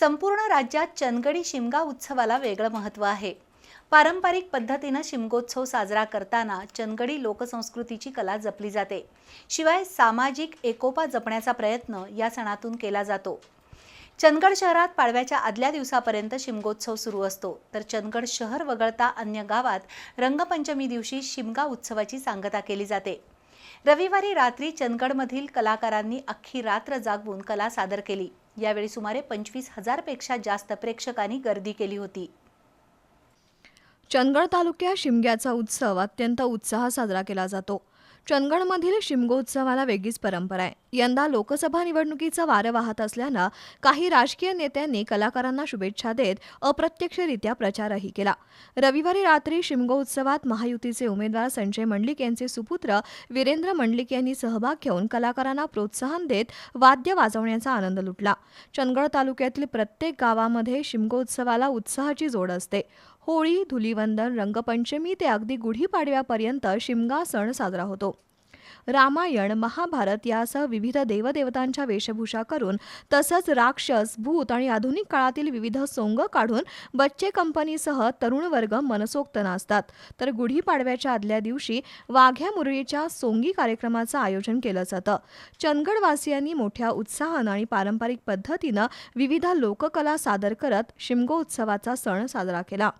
संपूर्ण राज्यात चनगडी शिमगा उत्सवाला वेगळं महत्त्व आहे. पारंपरिक पद्धतीनं शिमगोत्सव साजरा करताना चनगडी लोकसंस्कृतीची कला जपली जाते. शिवाय सामाजिक एकोपा जपण्याचा प्रयत्न या सणातून केला जातो. चंदगड शहरात पाडव्याच्या आदल्या दिवसापर्यंत शिमगोत्सव सुरू असतो. तर चंदगड शहर वगळता अन्य गावात रंगपंचमी दिवशी शिमगा उत्सवाची सांगता केली जाते. रविवारी रात्री चंदगडमधील कलाकारांनी अख्खी रात्र जागवून कला सादर केली. यावेळी सुमारे पंचवीस हजारपेक्षा जास्त प्रेक्षकांनी गर्दी केली होती. चंदगड तालुक्यात शिमग्याचा उत्सव अत्यंत उत्साहात साजरा केला जातो. चंदगडमधील शिमगोत्सवाला वेगळीच परंपरा आहे. यंदा लोकसभा निवडणुकीचं वारं वाहत असल्यानं काही राजकीय नेत्यांनी कलाकारांना शुभेच्छा देत अप्रत्यक्षरित्या प्रचारही केला. रविवारी रात्री शिमगोत्सवात महायुतीचे उमेदवार संजय मंडलिक यांचे सुपुत्र वीरेंद्र मंडलिक यांनी सहभाग घेऊन कलाकारांना प्रोत्साहन देत वाद्य वाजवण्याचा आनंद लुटला. चंदगड तालुक्यातील प्रत्येक गावामध्ये शिमगोत्सवाला उत्साहाची जोड असते. होळी धुलीवंदन रंगपंचमी ते अगदी गुढीपाडव्यापर्यंत शिमगा सण साजरा होतो. रामायण महाभारत यासह विविध देवदेवतांच्या वेशभूषा करून तसंच राक्षस भूत आणि आधुनिक काळातील विविध सोंग काढून बच्चे कंपनीसह तरुण वर्ग मनसोक्त नाचतात. तर गुढीपाडव्याच्या आदल्या दिवशी वाघ्या मुरळीच्या सोंगी कार्यक्रमाचं आयोजन केलं जातं. चंदगडवासियांनी मोठ्या उत्साहानं आणि पारंपरिक पद्धतीनं विविध लोककला सादर करत शिमगो उत्सवाचा सण साजरा केला.